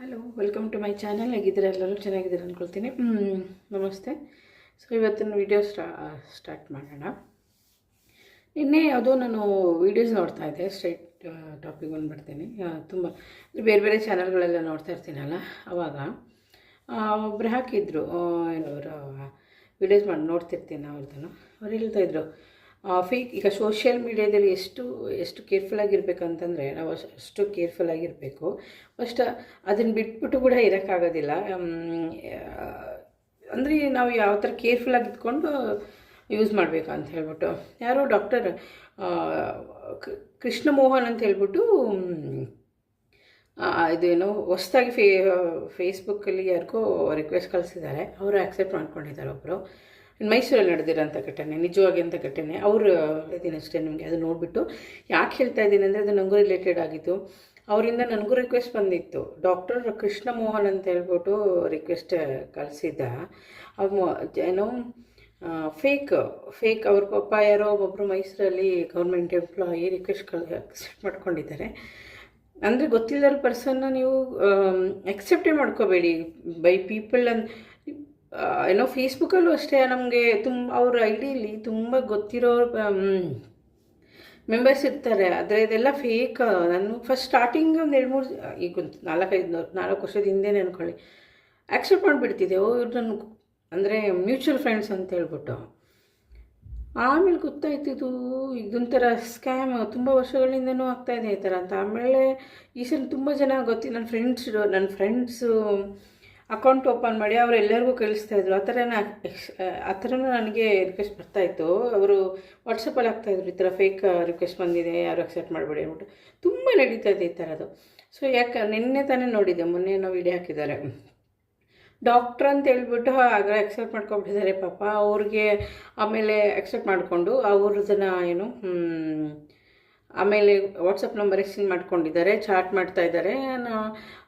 Hello welcome to my channel ಹೇಗಿದ್ದೀರಾ ಎಲ್ಲರೂ? ಚೆನ್ನಾಗಿದ್ದೀರಾ ಅಂದ್ಕೊಳ್ತೀನಿ ನಮಸ್ತೆ. ಸೊ ಇವತ್ತಿನ ವೀಡಿಯೋ ಸ್ಟಾ ಸ್ಟಾರ್ಟ್ ಮಾಡೋಣ. ನಿನ್ನೆ ಯಾವುದೋ ನಾನು ವೀಡಿಯೋಸ್ ನೋಡ್ತಾ ಇದ್ದೆ ಸ್ಟ್ರೈಟ್ ಟಾಪಿಕ್ ಬಂದುಬಿಡ್ತೀನಿ. ತುಂಬ ಬೇರೆ ಬೇರೆ ಚಾನಲ್ಗಳೆಲ್ಲ ನೋಡ್ತಾ ಇರ್ತೀನಲ್ಲ ಆವಾಗ ಒಬ್ಬರು ಹಾಕಿದ್ರು ಏನು ಅವರ ವೀಡಿಯೋಸ್ ಮಾಡಿ, ನೋಡ್ತಿರ್ತೀನಿ ಅವ್ರದ್ದು ಅವ್ರು ಹೇಳ್ತಾಯಿದ್ರು ಫೇಕ್ ಈಗ ಸೋಷಿಯಲ್ ಮೀಡ್ಯಾದಲ್ಲಿ ಎಷ್ಟು ಎಷ್ಟು ಕೇರ್ಫುಲ್ ಆಗಿರ್ಬೇಕಂತಂದರೆ ನಾವು ಅಷ್ಟು- ಕೇರ್ಫುಲ್ ಆಗಿರಬೇಕು. ಫಸ್ಟ್ ಅದನ್ನು ಬಿಟ್ಬಿಟ್ಟು ಕೂಡ ಇರೋಕ್ಕಾಗೋದಿಲ್ಲ. ಅಂದರೆ ನಾವು ಯಾವ ಥರ ಕೇರ್ಫುಲ್ಲಾಗಿ ಇದ್ಕೊಂಡು ಯೂಸ್ ಮಾಡಬೇಕು ಅಂತ ಹೇಳ್ಬಿಟ್ಟು. ಯಾರೋ ಡಾಕ್ಟರ್ ಕೃಷ್ಣ ಮೋಹನ್ ಅಂತ ಹೇಳ್ಬಿಟ್ಟು ಇದೇನು ಹೊಸ್ದಾಗಿ ಫೇ ಫೇಸ್ಬುಕ್ಕಲ್ಲಿ ಯಾರಿಗೋ ರಿಕ್ವೆಸ್ಟ್ ಕಳಿಸಿದ್ದಾರೆ. ಅವರು ಆಕ್ಸೆಪ್ಟ್ ಮಾಡ್ಕೊಂಡಿದ್ದಾರೆ ಒಬ್ಬರು ಮೈಸೂರಲ್ಲಿ ನಡೆದಿರೋಂಥ ಘಟನೆ, ನಿಜವಾಗಿ ಅಂತ ಘಟನೆ. ಅವರು ಹೇಳ್ತೀನಿ ಅಷ್ಟೇ ನಿಮಗೆ, ಅದು ನೋಡಿಬಿಟ್ಟು. ಯಾಕೆ ಹೇಳ್ತಾ ಇದ್ದೀನಿ ಅಂದರೆ ಅದು ನನಗೂ ರಿಲೇಟೆಡ್ ಆಗಿತ್ತು. ಅವರಿಂದ ನನಗೂ ರಿಕ್ವೆಸ್ಟ್ ಬಂದಿತ್ತು. ಡಾಕ್ಟರ್ ಕೃಷ್ಣ ಮೋಹನ್ ಅಂತ ಹೇಳ್ಬಿಟ್ಟು ರಿಕ್ವೆಸ್ಟ್ ಕಳಿಸಿದ್ದ. ಏನೋ ಫೇಕ್ ಫೇಕ್ ಅವ್ರ ಪಪ್ಪ ಯಾರೋ ಒಬ್ಬೊಬ್ಬರು ಮೈಸೂರಲ್ಲಿ ಗೌರ್ಮೆಂಟ್ ಎಂಪ್ಲಾಯಿ ರಿಕ್ವೆಸ್ಟ್ ಕಳ್ ಅಕ್ಸೆಪ್ಟ್ ಮಾಡ್ಕೊಂಡಿದ್ದಾರೆ. ಅಂದರೆ ಗೊತ್ತಿಲ್ಲದ ಪರ್ಸನ್ನ ನೀವು ಎಕ್ಸೆಪ್ಟೇ ಮಾಡ್ಕೋಬೇಡಿ. ಬೈ ಪೀಪಲ್ ಅನ್ ಏನೋ ಫೇಸ್ಬುಕ್ಕಲ್ಲೂ ಅಷ್ಟೇ ನಮಗೆ ತುಂಬ ಅವ್ರ ಐ ಡಿಲಿ ತುಂಬ ಗೊತ್ತಿರೋ ಮೆಂಬರ್ಸ್ ಇರ್ತಾರೆ. ಆದರೆ ಇದೆಲ್ಲ ಫೇಕ್ ನಾನು ಫಸ್ಟ್ ಸ್ಟಾರ್ಟಿಂಗ್ ಒಂದು ಎರಡು ಮೂರು, ಈಗ ಒಂದು ನಾಲ್ಕೈದು ನಾಲ್ಕು ವರ್ಷದ ಹಿಂದೆನೇ ಅಂದ್ಕೊಳ್ಳಿ ಆ್ಯಕ್ಸೆಪ್ಟ್ ಮಾಡಿಬಿಡ್ತಿದ್ದೆ. ಓ, ಇವ್ರು ನನ್ನ ಅಂದರೆ ಮ್ಯೂಚುವಲ್ ಫ್ರೆಂಡ್ಸ್ ಅಂತ ಹೇಳ್ಬಿಟ್ಟು. ಆಮೇಲೆ ಗೊತ್ತಾಯ್ತು ಇದು, ಇದೊಂಥರ ಸ್ಕ್ಯಾಮ್ ತುಂಬ ವರ್ಷಗಳಿಂದನೂ ಆಗ್ತಾಯಿದೆ ಈ ಥರ ಅಂತ. ಆಮೇಲೆ ಈ ಸಲ ತುಂಬ ಜನ ಗೊತ್ತಿ ನನ್ನ ಫ್ರೆಂಡ್ಸ್ ನನ್ನ ಫ್ರೆಂಡ್ಸು ಅಕೌಂಟ್ ಓಪನ್ ಮಾಡಿ ಅವ್ರು ಎಲ್ಲರಿಗೂ ಕಳಿಸ್ತಾ ಇದ್ರು. ಆ ಥರ ಆ ಥರನೂ ನನಗೆ ರಿಕ್ವೆಸ್ಟ್ ಬರ್ತಾಯಿತ್ತು ಅವರು ವಾಟ್ಸಪ್ಪಲ್ಲಿ ಹಾಕ್ತಾಯಿದ್ರು ಈ ಥರ ಫೇಕ್ ರಿಕ್ವೆಸ್ಟ್ ಬಂದಿದೆ, ಯಾರು ಅಕ್ಸೆಪ್ಟ್ ಮಾಡಬೇಡಿ ಅಂದ್ಬಿಟ್ಟು. ತುಂಬ ನಡೀತಾ ಇದೆ ಈ ಥರದ್ದು. ಸೊ ಯಾಕೆ, ನಿನ್ನೆ ತಾನೇ ನೋಡಿದ್ದೆ ಮೊನ್ನೆ ಏನೋ ವಿಡಿಯೋ ಹಾಕಿದ್ದಾರೆ. ಡಾಕ್ಟ್ರ್ ಅಂತ ಹೇಳ್ಬಿಟ್ಟು ಆಗ ಅಕ್ಸೆಪ್ಟ್ ಮಾಡ್ಕೊಂಡ್ಬಿಟ್ಟಿದ್ದಾರೆ ಪಾಪ. ಅವ್ರಿಗೆ ಆಮೇಲೆ ಅಕ್ಸೆಪ್ಟ್ ಮಾಡಿಕೊಂಡು ಅವ್ರದನ್ನ ಏನು ಆಮೇಲೆ ವಾಟ್ಸಪ್ ನಂಬರ್ ಎಕ್ಸ್ಚೇಂಜ್ ಮಾಡ್ಕೊಂಡಿದ್ದಾರೆ ಚಾಟ್ ಮಾಡ್ತಾ ಇದ್ದಾರೆ.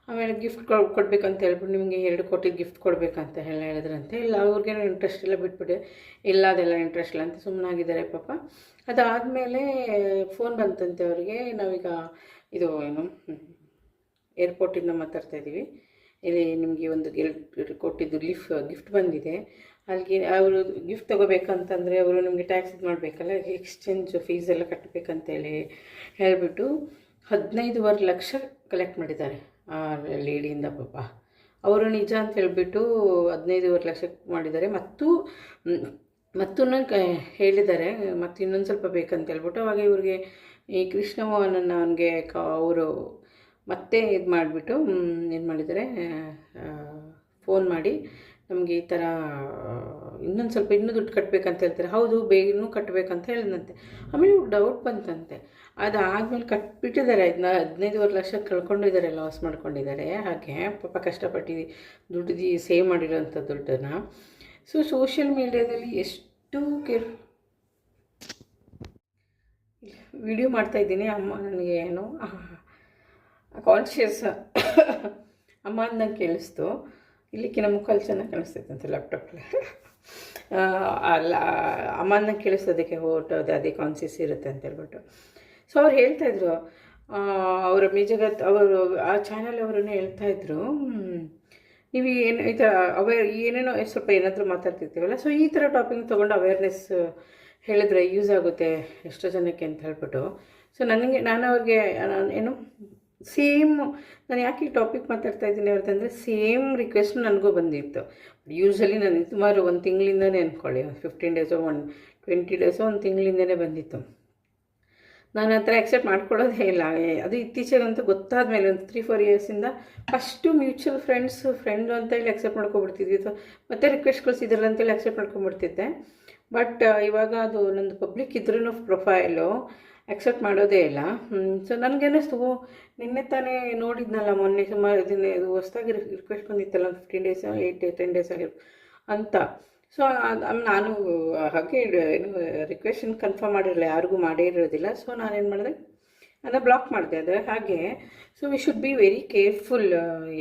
ಆಮೇಲೆ ಗಿಫ್ಟ್ ಕೊಡ್ಬೇಕಂತ ಹೇಳ್ಬಿಟ್ಟು ನಿಮಗೆ ಎರಡು ಕೋಟಿ ಗಿಫ್ಟ್ ಕೊಡಬೇಕಂತ ಹೇಳಿ ಹೇಳಿದ್ರಂತೆ. ಇಲ್ಲ, ಅವ್ರಿಗೇನೋ ಇಂಟ್ರೆಸ್ಟ್ ಇಲ್ಲ ಬಿಟ್ಬಿಡಿ. ಇಲ್ಲ, ಅದೆಲ್ಲ ಇಂಟ್ರೆಸ್ಟ್ ಇಲ್ಲ ಅಂತ ಸುಮ್ಮನಾಗಿದ್ದಾರೆ ಪಾಪ. ಅದಾದಮೇಲೆ ಫೋನ್ ಬಂತಂತೆ ಅವರಿಗೆ. ನಾವೀಗ ಇದು ಏನು ಏರ್ಪೋರ್ಟಿಂದ ಮಾತಾಡ್ತಾ ಇದ್ದೀವಿ ಇಲ್ಲಿ ನಿಮಗೆ ಒಂದು ಎರಡು ಕೊಟ್ಟಿದ್ದು ಲಿಫ್ ಗಿಫ್ಟ್ ಬಂದಿದೆ. ಅಲ್ಲಿಗೆ ಅವರು ಗಿಫ್ಟ್ ತೊಗೋಬೇಕಂತಂದರೆ ಅವರು ನಿಮಗೆ ಟ್ಯಾಕ್ಸ್ ಇದು ಮಾಡಬೇಕಲ್ಲ ಎಕ್ಸ್ಚೇಂಜ್ ಫೀಸ್ ಎಲ್ಲ ಕಟ್ಟಬೇಕಂತೇಳಿ ಹೇಳಿಬಿಟ್ಟು ಹದಿನೈದುವರೆ ಲಕ್ಷ ಕಲೆಕ್ಟ್ ಮಾಡಿದ್ದಾರೆ. ಲೇಡಿಯಿಂದ ಪಾಪ. ಅವರು ನಿಜ ಅಂತ ಹೇಳಿಬಿಟ್ಟು ಹದಿನೈದುವರೆ ಲಕ್ಷ ಮಾಡಿದ್ದಾರೆ. ಮತ್ತು ಮತ್ತು ಕ, ಹೇಳಿದ್ದಾರೆ. ಮತ್ತು ಇನ್ನೊಂದು ಸ್ವಲ್ಪ ಬೇಕಂತ ಹೇಳ್ಬಿಟ್ಟು ಅವಾಗ ಇವ್ರಿಗೆ ಈ ಕೃಷ್ಣ ಮೋಹನನ್ನ ಅವನಿಗೆ ಕ, ಅವರು ಮತ್ತೆ ಇದು ಮಾಡಿಬಿಟ್ಟು ಏನು ಮಾಡಿದ್ದಾರೆ. ಫೋನ್ ಮಾಡಿ. ನಮಗೆ ಈ ಥರ ಇನ್ನೊಂದು ಸ್ವಲ್ಪ ಇನ್ನೂ ದುಡ್ಡು ಕಟ್ಟಬೇಕಂತ ಹೇಳ್ತಾರೆ. ಹೌದು, ಬೇಗ ಇನ್ನೂ ಕಟ್ಟಬೇಕಂತ ಹೇಳಿದಂತೆ ಆಮೇಲೆ ಡೌಟ್ ಬಂತಂತೆ. ಅದು ಆದಮೇಲೆ ಕಟ್ಬಿಟ್ಟಿದ್ದಾರೆ ಅದನ್ನ ಹದಿನೈದುವರೆ ಲಕ್ಷ ಕಳ್ಕೊಂಡಿದ್ದಾರೆ ಲಾಸ್ ಮಾಡ್ಕೊಂಡಿದ್ದಾರೆ. ಹಾಗೆ ಪಾಪ ಕಷ್ಟಪಟ್ಟು ದುಡ್ಡು ಸೇವ್ ಮಾಡಿರೋಂಥ ದುಡ್ಡನ್ನು. ಸೊ ಸೋಷಿಯಲ್ ಮೀಡಿಯಾದಲ್ಲಿ ಎಷ್ಟು ಕೇರ್ ವಿಡಿಯೋ ಮಾಡ್ತಾಯಿದ್ದೀನಿ ಅಮ್ಮ ನನಗೆ ಏನು ಕಾನ್ಶಿಯಸ್ ಅಮ್ಮ ಅಂದಂಗೆ ಕೇಳಿಸ್ತು. ಇಲ್ಲಿಕ್ಕಿನ ಮುಖಾಲು ಚೆನ್ನಾಗಿ ಕಾಣಿಸ್ತೈತೆ ಅಂತ ಲ್ಯಾಪ್ಟಾಪಲ್ಲಿ ಅಲ್ಲ ಅಮ್ಮನ ಕೇಳಿಸೋದಕ್ಕೆ ಹೊರಟೋದು ಅದೇ ಕಾನ್ಸಿಯಸ್ ಇರುತ್ತೆ ಅಂತ ಹೇಳ್ಬಿಟ್ಟು. ಸೊ ಅವ್ರು ಹೇಳ್ತಾಯಿದ್ರು ಅವರ ಮೇಜಗತ್, ಅವರು ಆ ಚಾನಲ್ ಅವರನ್ನು ಹೇಳ್ತಾಯಿದ್ರು ನೀವು ಏನು ಈ ಥರ ಅವೇರ್ ಏನೇನೋ ಸ್ವಲ್ಪ ಏನಾದರೂ ಮಾತಾಡ್ತಿರ್ತೀವಲ್ಲ ಸೊ ಈ ಥರ ಟಾಪಿಕ್ ತೊಗೊಂಡು ಅವೇರ್ನೆಸ್ ಹೇಳಿದ್ರೆ ಯೂಸ್ ಆಗುತ್ತೆ ಎಷ್ಟೋ ಜನಕ್ಕೆ ಅಂತ ಹೇಳ್ಬಿಟ್ಟು. ಸೊ ನನಗೆ, ನಾನು ಅವ್ರಿಗೆ ಏನು ಸೇಮ್, ನಾನು ಯಾಕೆ ಈ ಟಾಪಿಕ್ ಮಾತಾಡ್ತಾ ಇದ್ದೀನಿ ಅಂತಂದರೆ ಸೇಮ್ ರಿಕ್ವೆಸ್ಟ್ ನನಗೂ ಬಂದಿತ್ತು. ಯೂಶ್ವಲಿ ನನಗೆ ಸುಮಾರು ಒಂದು ತಿಂಗಳಿಂದನೇ ಅಂದ್ಕೊಳ್ಳಿ ಫಿಫ್ಟೀನ್ ಡೇಸೋ ಒನ್ ಟ್ವೆಂಟಿ ಡೇಸೋ ಒಂದು ತಿಂಗಳಿಂದನೇ ಬಂದಿತ್ತು. ನಾನು ಆ ಥರ ಎಕ್ಸೆಪ್ಟ್ ಮಾಡ್ಕೊಳ್ಳೋದೇ ಇಲ್ಲ. ಅದು ಇತ್ತೀಚೆಗಂತೂ ಗೊತ್ತಾದ ಮೇಲೆ ಒಂದು ತ್ರೀ ಫೋರ್ ಇಯರ್ಸಿಂದ ಫಸ್ಟು ಮ್ಯೂಚುವಲ್ ಫ್ರೆಂಡ್ಸ್ ಫ್ರೆಂಡು ಅಂತೇಳಿ ಅಕ್ಸೆಪ್ಟ್ ಮಾಡ್ಕೊಬಿಡ್ತಿದ್ವಿ ಮತ್ತೆ ರಿಕ್ವೆಸ್ಟ್ ಕಳಿಸಿದ್ರಲ್ಲ ಅಂತೇಳಿ ಅಕ್ಸೆಪ್ಟ್ ಮಾಡ್ಕೊಂಬಿಡ್ತಿದ್ದೆ ಬಟ್ ಇವಾಗ ಅದು ನಂದು ಪಬ್ಲಿಕ್ ಇದ್ರೂ ಪ್ರೊಫೈಲು ಅಕ್ಸೆಪ್ಟ್ ಮಾಡೋದೇ ಇಲ್ಲ. ಸೊ ನನಗೇನಿಸ್ತು ನಿನ್ನೆ ತಾನೇ ನೋಡಿದ್ನಲ್ಲ ಮೊನ್ನೆ ಸುಮಾರು ದಿನ ಇದು ಹೊಸ್ದಾಗಿ ರಿಕ್ವೆಸ್ಟ್ ಬಂದಿತ್ತಲ್ಲ ಒಂದು fifteen days eight ten days ಆಗಿರು ಅಂತ. ಸೊ ನಾನು ಹಾಗೆ ಏನು ರಿಕ್ವೆಸ್ಟನ್ನು ಕನ್ಫರ್ಮ್ ಮಾಡಿರಲಿಲ್ಲ ಯಾರಿಗೂ ಮಾಡೇ ಇರೋದಿಲ್ಲ. ಸೊ ನಾನೇನು ಮಾಡಿದೆ? ಅದನ್ನು ಬ್ಲಾಕ್ ಮಾಡಿದೆ. ಅದು ಹಾಗೆ so we should be very careful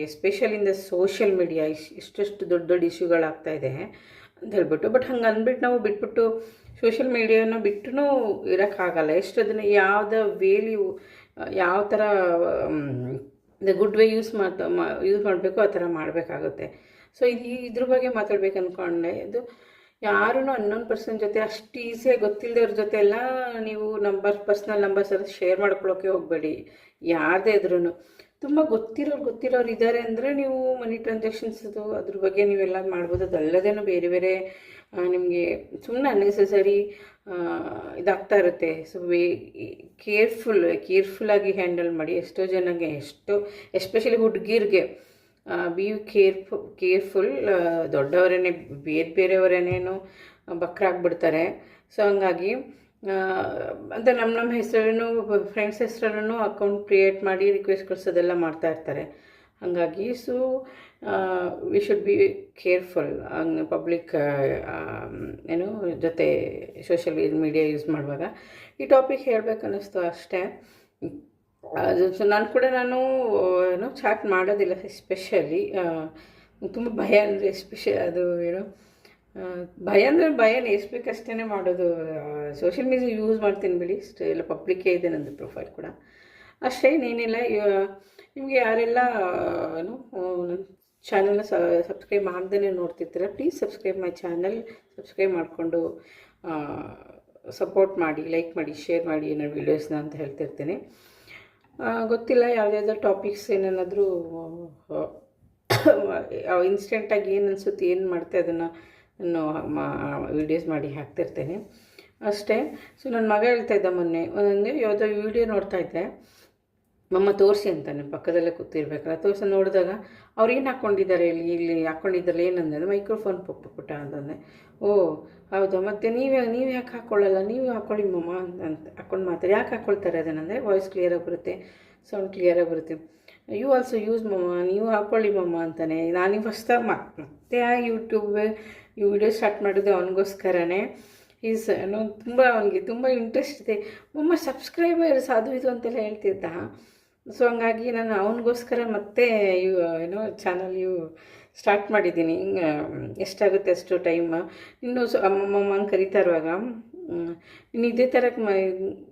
especial in the social media ಇಷ್ಟು ಇಷ್ಟಷ್ಟು ದೊಡ್ಡ ದೊಡ್ಡ ಇಶ್ಯೂಗಳಾಗ್ತಾ ಇದೆ. ಅಂತ ಹೇಳ್ಬಿಟ್ಟು. ಬಟ್ ಹಂಗೆ ಅಂದ್ಬಿಟ್ಟು ನಾವು ಬಿಟ್ಬಿಟ್ಟು ಸೋಷಿಯಲ್ ಮೀಡಿಯಾನ ಬಿಟ್ಟು ಇರೋಕ್ಕಾಗಲ್ಲ. ಎಷ್ಟು ಅದನ್ನು ಯಾವುದೇ ವೇಲಿ ಯಾವ ಥರ ಗುಡ್ ವೇ ಯೂಸ್ ಮಾಡ್ತಾ ಯೂಸ್ ಮಾಡಬೇಕು, ಆ ಥರ ಮಾಡಬೇಕಾಗುತ್ತೆ. ಸೊ ಇದು ಇದ್ರ ಬಗ್ಗೆ ಮಾತಾಡ್ಬೇಕು ಅಂದ್ಕೊಂಡೆ ಇದು ಯಾರೂ ಹನ್ನೊಂದು ಪರ್ಸನ್ ಜೊತೆ ಅಷ್ಟು ಈಸಿಯಾಗಿ ಗೊತ್ತಿಲ್ಲದವ್ರ ಜೊತೆ ಎಲ್ಲ ನೀವು ನಂಬರ್ ಪರ್ಸ್ನಲ್ ನಂಬರ್ಸ್ ಎಲ್ಲ ಶೇರ್ ಮಾಡ್ಕೊಳ್ಳೋಕೆ ಹೋಗಬೇಡಿ. ಯಾರದೇ ಇದ್ರೂ ತುಂಬ ಗೊತ್ತಿರೋರು ಗೊತ್ತಿರೋರು ಇದ್ದಾರೆ ಅಂದರೆ ನೀವು ಮನಿ ಟ್ರಾನ್ಸಾಕ್ಷನ್ಸ್ ಅದು ಅದ್ರ ಬಗ್ಗೆ ನೀವೆಲ್ಲ ಮಾಡ್ಬೋದು. ಅದಲ್ಲದೇನೂ ಬೇರೆ ಬೇರೆ ನಿಮಗೆ ಸುಮ್ಮನೆ ಅನ್ನೆಸೆಸರಿ ಇದಾಗ್ತಾ ಇರುತ್ತೆ. ಸೊ ವೇ ಕೇರ್ಫುಲ್ ಕೇರ್ಫುಲ್ಲಾಗಿ ಹ್ಯಾಂಡಲ್ ಮಾಡಿ ಎಷ್ಟೋ ಜನಗೆ, ಎಷ್ಟೋ ಎಸ್ಪೆಷಲಿ ಹುಡುಗಿರ್ಗೆ ಬಿ ಯು ಕೇರ್ಫು ಕೇರ್ಫುಲ್ ದೊಡ್ಡವರೇನೆ, ಬೇರೆ ಬೇರೆಯವರೇನೇನು ಬಕ್ರಾಗ್ಬಿಡ್ತಾರೆ. ಸೊ ಹಂಗಾಗಿ ಅಂತ ನಮ್ಮ ನಮ್ಮ ಹೆಸರನ್ನು ಫ್ರೆಂಡ್ಸ್ ಹೆಸರನ್ನು ಅಕೌಂಟ್ ಕ್ರಿಯೇಟ್ ಮಾಡಿ ರಿಕ್ವೆಸ್ಟ್ ಕಳಿಸೋದೆಲ್ಲ ಮಾಡ್ತಾ ಇರ್ತಾರೆ. ಹಾಗಾಗಿ so we should be careful public ಏನು, ಜೊತೆ ಸೋಷಿಯಲ್ ಮೀಡಿಯಾ ಯೂಸ್ ಮಾಡುವಾಗ ಈ ಟಾಪಿಕ್ ಹೇಳಬೇಕು ಅನ್ನಿಸ್ತು ಅಷ್ಟೇ. ಸೊ ನಾನು ಕೂಡ ನಾನು, ಏನು ಚಾಟ್ ಮಾಡೋದಿಲ್ಲ ಎಸ್ಪೆಷಲಿ ತುಂಬ ಭಯ ಅಂದರೆ ಎಸ್ಪೆಷಲ್ ಅದು, ಏನೋ ಭಯ ಅಂದರೆ ಭಯ ಎಷ್ಟು ಬೇಕಷ್ಟೇ ಮಾಡೋದು. ಸೋಷಿಯಲ್ ಮೀಡಿಯಾ ಯೂಸ್ ಮಾಡ್ತೀನಿ ಬಿಡಿ. ಎಲ್ಲ ಪಬ್ಲಿಕ್ಕೇ ಇದೆ ನಂದು ಪ್ರೊಫೈಲ್ ಕೂಡ. ಅಷ್ಟೇ, ಇನ್ನೇನಿಲ್ಲ. ನಿಮಗೆ ಯಾರೆಲ್ಲ, ಏನು ಚಾನಲ್ನ ಸಬ್ಸ್ಕ್ರೈಬ್ ಮಾಡ್ದೇ ನೋಡ್ತಿರ್ತೀರ please subscribe my channel subscribe ಮಾಡಿಕೊಂಡು ಸಪೋರ್ಟ್ ಮಾಡಿ ಲೈಕ್ ಮಾಡಿ ಶೇರ್ ಮಾಡಿ ನನ್ನ ವೀಡಿಯೋಸ್ನ ಅಂತ ಹೇಳ್ತಿರ್ತೀನಿ. ಗೊತ್ತಿಲ್ಲ, ಯಾವುದ್ಯಾವುದೋ ಟಾಪಿಕ್ಸ್ ಏನೇನಾದರೂ ಇನ್ಸ್ಟೆಂಟಾಗಿ ಏನು ಅನಿಸುತ್ತೆ, ಏನು ಮಾಡ್ತೆ ಅದನ್ನು. ನಾನು ವೀಡಿಯೋಸ್ ಮಾಡಿ ಹಾಕ್ತಿರ್ತೇನೆ. ಅಷ್ಟೇ. ಸೊ ನನ್ನ ಮಗ ಹೇಳ್ತಾ ಇದ್ದ ಮೊನ್ನೆ ಒಂದೊಂದು ಯಾವುದೋ ವೀಡಿಯೋ ನೋಡ್ತಾ ಇದ್ದೆ. ಮಮ್ಮ ತೋರಿಸಿ ಅಂತಾನೆ ಪಕ್ಕದಲ್ಲೇ ಕೂತಿರ್ಬೇಕಲ್ಲ, ತೋರಿಸಿ ನೋಡಿದಾಗ ಅವ್ರು ಏನು ಹಾಕ್ಕೊಂಡಿದ್ದಾರೆ ಇಲ್ಲಿ ಇಲ್ಲಿ ಹಾಕ್ಕೊಂಡಿದ್ದಾರೆ ಏನಂದ್ರೆ ಮೈಕ್ರೋಫೋನ್ ಪುಟ್ಟ ಪುಟ್ಟ ಅಂತಂದೆ. ಓ, ಹೌದಾ? ಮತ್ತು ನೀವೇ ನೀವು ಯಾಕೆ ಹಾಕ್ಕೊಳ್ಳಲ್ಲ ನೀವು ಹಾಕ್ಕೊಳ್ಳಿ ಮಮ್ಮ ಅಂತ ಹಾಕ್ಕೊಂಡು ಮಾತಾಡಿ. ಯಾಕೆ ಹಾಕ್ಕೊಳ್ತಾರೆ ಅದನ್ನಂದರೆ ವಾಯ್ಸ್ ಕ್ಲಿಯರಾಗಿ ಬರುತ್ತೆ ಸೌಂಡ್ ಕ್ಲಿಯರಾಗಿ ಬರುತ್ತೆ. ಯು ಆಲ್ಸೋ ಯೂಸ್ ಮಮ್ಮ ನೀವು ಹಾಕ್ಕೊಳ್ಳಿ ಮಮ್ಮ ಅಂತಾನೆ. ನಾನು ಫಸ್ಟ್ ಮತ್ತೆ ಆ ಯೂಟ್ಯೂಬ್ ಈ ವಿಡಿಯೋ ಸ್ಟಾರ್ಟ್ ಮಾಡಿದ್ದು ಅವನಿಗೋಸ್ಕರನೇ. ಈಸ್ ನೋ, ತುಂಬ ಅವನಿಗೆ ತುಂಬ ಇಂಟ್ರೆಸ್ಟ್ ಇದೆ. ಮಮ್ಮ ಸಬ್ಸ್ಕ್ರೈಬರ್ಸ್ ಅದು ಇದು ಅಂತೆಲ್ಲ ಹೇಳ್ತಿದ್ದ. ಸೊ ಹಂಗಾಗಿ ನಾನು ಅವನಿಗೋಸ್ಕರ ಮತ್ತೆ ಇವು ಏನೋ ಚಾನಲ್ ಇವು ಸ್ಟಾರ್ಟ್ ಮಾಡಿದ್ದೀನಿ. ಎಷ್ಟಾಗುತ್ತೆ ಅಷ್ಟು ಟೈಮ್ ಇನ್ನೂ ಸೊ ಅಮ್ಮಮ್ಮ ಕರಿತಾ ಇರುವಾಗ ನೀನು ಇದೇ ಥರ ಮ,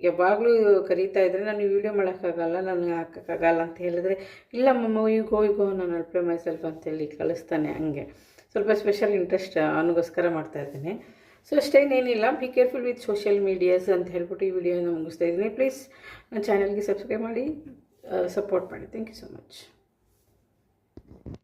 ಯಾವಾಗಲೂ ಕರೀತಾ ಇದ್ದರೆ ನಾನು ವೀಡಿಯೋ ಮಾಡೋಕ್ಕಾಗಲ್ಲ, ನನಗೆ ಹಾಕೋಕ್ಕಾಗಲ್ಲ ಅಂತ ಹೇಳಿದ್ರೆ, ಇಲ್ಲ ಮಮ್ಮ ಈಗೋ ಈಗೋ ನಾನು ಅಲ್ಪೆ ಮೈ ಸ್ವಲ್ಪ ಅಂತೇಳಿ ಕಳಿಸ್ತಾನೆ ಹಂಗೆ. ಸ್ವಲ್ಪ ಸ್ಪೆಷಲ್ ಇಂಟ್ರೆಸ್ಟ್ ಅವನಿಗೋಸ್ಕರ ಮಾಡ್ತಾ ಇದ್ದೀನಿ. So ಅಷ್ಟೇನೇನಿಲ್ಲ be careful with social medias ಅಂತ ಹೇಳ್ಬಿಟ್ಟು ಈ ವಿಡಿಯೋನ ಮುಗಿಸ್ತಾ ಇದ್ದೀನಿ. ಪ್ಲೀಸ್ ನನ್ನ ಚಾನಲ್ಗೆ ಸಬ್ಸ್ಕ್ರೈಬ್ ಮಾಡಿ ಸಪೋರ್ಟ್ ಮಾಡಿ. Thank you so much